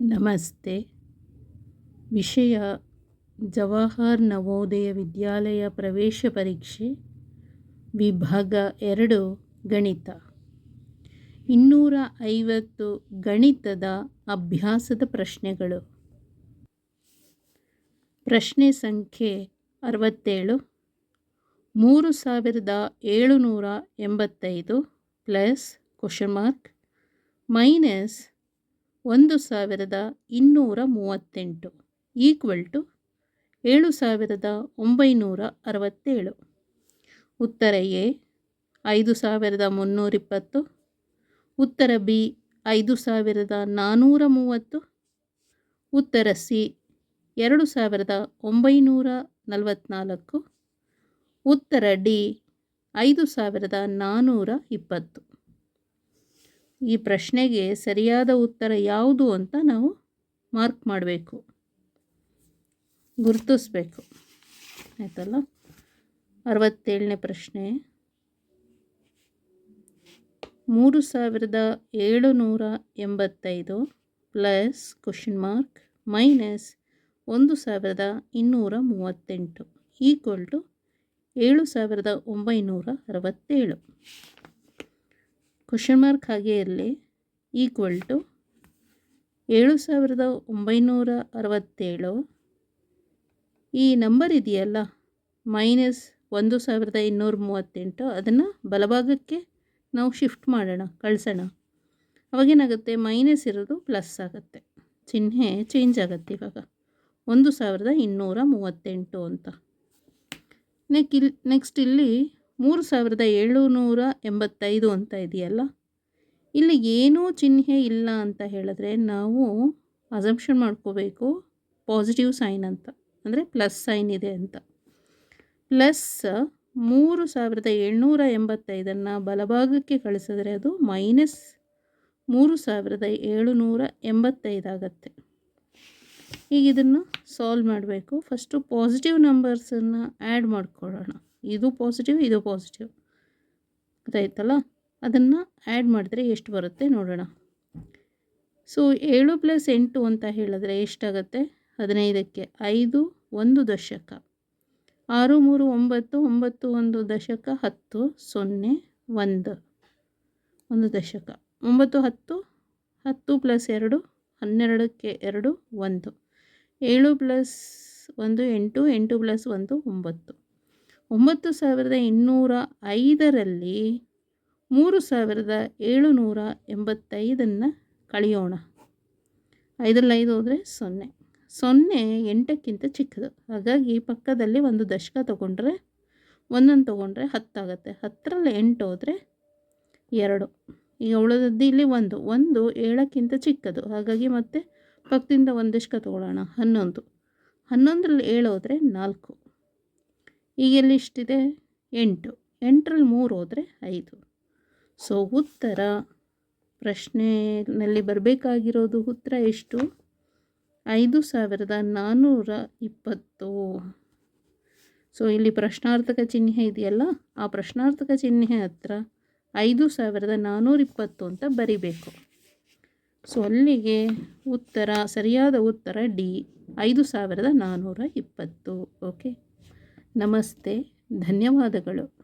ನಮಸ್ತೆ. ವಿಷಯ ಜವಾಹರ್ ನವೋದಯ ವಿದ್ಯಾಲಯ ಪ್ರವೇಶ ಪರೀಕ್ಷೆ, ವಿಭಾಗ ಎರಡು, ಗಣಿತ. ಇನ್ನೂರ ಐವತ್ತು ಗಣಿತದ ಅಭ್ಯಾಸದ ಪ್ರಶ್ನೆಗಳು. ಪ್ರಶ್ನೆ ಸಂಖ್ಯೆ ಅರವತ್ತೇಳು, ಮೂರು ಸಾವಿರದ ಏಳುನೂರ ಎಂಬತ್ತೈದು ಪ್ಲಸ್ ಕ್ವಶನ್ ಮಾರ್ಕ್ ಮೈನಸ್ ಒಂದು ಸಾವಿರದ ಇನ್ನೂರ ಮೂವತ್ತೆಂಟು ಈಕ್ವಲ್ ಟು ಏಳು ಸಾವಿರದ ಒಂಬೈನೂರ ಅರವತ್ತೇಳು. ಉತ್ತರ ಎ, ಐದು ಸಾವಿರದ ಮುನ್ನೂರಿಪ್ಪತ್ತು ಉತ್ತರ ಬಿ, ಐದು ಸಾವಿರದ ನಾನ್ನೂರ ಮೂವತ್ತು. ಉತ್ತರ ಸಿ, ಎರಡು ಸಾವಿರದ ಒಂಬೈನೂರ ನಲವತ್ತ್ನಾಲ್ಕು. ಉತ್ತರ ಡಿ, ಐದು ಸಾವಿರದ ನಾನ್ನೂರ ಇಪ್ಪತ್ತು. ಈ ಪ್ರಶ್ನೆಗೆ ಸರಿಯಾದ ಉತ್ತರ ಯಾವುದು ಅಂತ ನಾವು ಮಾರ್ಕ್ ಮಾಡಬೇಕು. ಗುರುತಿಸ್ಬೇಕು. ಆಯ್ತಲ್ಲ? ಅರವತ್ತೇಳನೇ ಪ್ರಶ್ನೆ. ಮೂರು ಸಾವಿರದ ಏಳುನೂರ ಎಂಬತ್ತೈದು ಪ್ಲಸ್ ಕ್ವಶನ್ ಮಾರ್ಕ್ ಮೈನಸ್ ಒಂದು ಸಾವಿರದ ಇನ್ನೂರ ಮೂವತ್ತೆಂಟು ಈಕ್ವಲ್ ಟು ಏಳು ಸಾವಿರದ ಒಂಬೈನೂರ ಅರವತ್ತೇಳು. ಕ್ವಶನ್ ಮಾರ್ಕ್ ಹಾಗೆ ಇರಲಿ. ಈಕ್ವಲ್ ಟು ಏಳು ಸಾವಿರದ ಒಂಬೈನೂರ ಅರವತ್ತೇಳು. ಈ ನಂಬರ್ ಇದೆಯಲ್ಲ? ಮೈನಸ್ ಒಂದು ಸಾವಿರದ ಇನ್ನೂರ ಮೂವತ್ತೆಂಟು. ಅದನ್ನು ಬಲಭಾಗಕ್ಕೆ ನಾವು ಶಿಫ್ಟ್ ಮಾಡೋಣ, ಕಳಿಸೋಣ. ಅವಾಗೇನಾಗುತ್ತೆ? ಮೈನಸ್ ಇರೋದು ಪ್ಲಸ್ ಆಗುತ್ತೆ. ಚಿಹ್ನೆ ಚೇಂಜ್ ಆಗುತ್ತೆ ಇವಾಗ. ಒಂದು ಸಾವಿರದ ಇನ್ನೂರ ಮೂವತ್ತೆಂಟು ಅಂತ. ನೆಕ್ ಇಲ್ಲಿ ನೆಕ್ಸ್ಟ್ ಇಲ್ಲಿ ಮೂರು ಸಾವಿರದ ಏಳುನೂರ ಎಂಬತ್ತೈದು ಅಂತ ಇದೆಯಲ್ಲ? ಇಲ್ಲಿ ಏನೂ ಚಿಹ್ನೆ ಇಲ್ಲ ಅಂತ ಹೇಳಿದ್ರೆ ನಾವು ಅಸಂಪ್ಷನ್ ಮಾಡ್ಕೋಬೇಕು ಪಾಸಿಟಿವ್ ಸೈನ್ ಅಂತ. ಅಂದರೆ ಪ್ಲಸ್ ಸೈನ್ ಇದೆ ಅಂತ. ಪ್ಲಸ್ ಮೂರು ಸಾವಿರದ ಏಳ್ನೂರ ಎಂಬತ್ತೈದನ್ನು ಬಲಭಾಗಕ್ಕೆ ಕಳಿಸಿದ್ರೆ ಅದು ಮೈನಸ್ ಮೂರು ಸಾವಿರದ ಏಳುನೂರ ಎಂಬತ್ತೈದಾಗತ್ತೆ ಈಗ ಇದನ್ನು ಸಾಲ್ವ್ ಮಾಡಬೇಕು. ಫಸ್ಟು ಪಾಸಿಟಿವ್ ನಂಬರ್ಸನ್ನು ಆ್ಯಡ್ ಮಾಡ್ಕೊಳ್ಳೋಣ. ಇದು ಪಾಸಿಟಿವ್ ಇದು ಪಾಸಿಟಿವ್ ಗೊತ್ತಾಯ್ತಲ್ಲ? ಅದನ್ನು ಆ್ಯಡ್ ಮಾಡಿದ್ರೆ ಎಷ್ಟು ಬರುತ್ತೆ ನೋಡೋಣ. ಸೊ ಏಳು ಪ್ಲಸ್ ಎಂಟು ಅಂತ ಹೇಳಿದ್ರೆ ಎಷ್ಟಾಗುತ್ತೆ? ಹದಿನೈದಕ್ಕೆ. ಐದು, ಒಂದು ದಶಕ. ಆರು, ಮೂರು, ಒಂಬತ್ತು ಒಂಬತ್ತು, ಒಂದು ದಶಕ, ಹತ್ತು, ಸೊನ್ನೆ, ಒಂದು. ಒಂದು ದಶಕ. ಒಂಬತ್ತು, ಹತ್ತು ಹತ್ತು ಪ್ಲಸ್ ಎರಡು, ಹನ್ನೆರಡಕ್ಕೆ ಎರಡು, ಒಂದು. ಏಳು ಪ್ಲಸ್ ಒಂದು, ಎಂಟು ಎಂಟು ಪ್ಲಸ್ ಒಂದು, ಒಂಬತ್ತು. ಒಂಬತ್ತು ಸಾವಿರದ ಇನ್ನೂರ ಐದರಲ್ಲಿ ಮೂರು ಸಾವಿರದ ಏಳುನೂರ ಎಂಬತ್ತೈದನ್ನು ಕಳೆಯೋಣ. ಐದರಲ್ಲಿ ಐದು ಹೋದರೆ ಸೊನ್ನೆ. ಸೊನ್ನೆ ಎಂಟಕ್ಕಿಂತ ಚಿಕ್ಕದು. ಹಾಗಾಗಿ ಪಕ್ಕದಲ್ಲಿ ಒಂದು ದಶಕ ತಗೊಂಡ್ರೆ ಒಂದೊಂದು ತೊಗೊಂಡ್ರೆ ಹತ್ತಾಗತ್ತೆ. ಹತ್ತರಲ್ಲಿ ಎಂಟು ಹೋದರೆ ಎರಡು. ಈಗ ಉಳಿದದ್ದು ಇಲ್ಲಿ ಒಂದು. ಒಂದು ಏಳಕ್ಕಿಂತ ಚಿಕ್ಕದು. ಹಾಗಾಗಿ ಮತ್ತೆ ಪಕ್ಕದಿಂದ ಒಂದು ದಶಕ ತಗೊಳ್ಳೋಣ. ಹನ್ನೊಂದು. ಹನ್ನೊಂದರಲ್ಲಿ ಏಳು ಹೋದರೆ ನಾಲ್ಕು. ಈಗ ಎಲ್ಲಿ ಇಷ್ಟಿದೆ ಎಂಟು. ಎಂಟರಲ್ಲಿ ಮೂರು ಹೋದರೆ ಐದು. ಸೊ ಉತ್ತರ. ಪ್ರಶ್ನೆಯಲ್ಲಿ ಬರಬೇಕಾಗಿರೋದು ಉತ್ತರ ಎಷ್ಟು? ಐದು ಸಾವಿರದ ನಾನ್ನೂರ ಇಪ್ಪತ್ತು. ಸೊ ಇಲ್ಲಿ ಪ್ರಶ್ನಾರ್ಥಕ ಚಿಹ್ನೆ ಇದೆಯಲ್ಲ, ಆ ಪ್ರಶ್ನಾರ್ಥಕ ಚಿಹ್ನೆ ಹತ್ರ ಐದು ಸಾವಿರದ ನಾನ್ನೂರ ಇಪ್ಪತ್ತು ಅಂತ ಬರಿಬೇಕು. ಸೊ ಅಲ್ಲಿಗೆ ಉತ್ತರ, ಸರಿಯಾದ ಉತ್ತರ ಡಿ, ಐದು ಸಾವಿರದ ನಾನ್ನೂರ ಇಪ್ಪತ್ತು. ಓಕೆ ನಮಸ್ತೆ ಧನ್ಯವಾದಗಳು.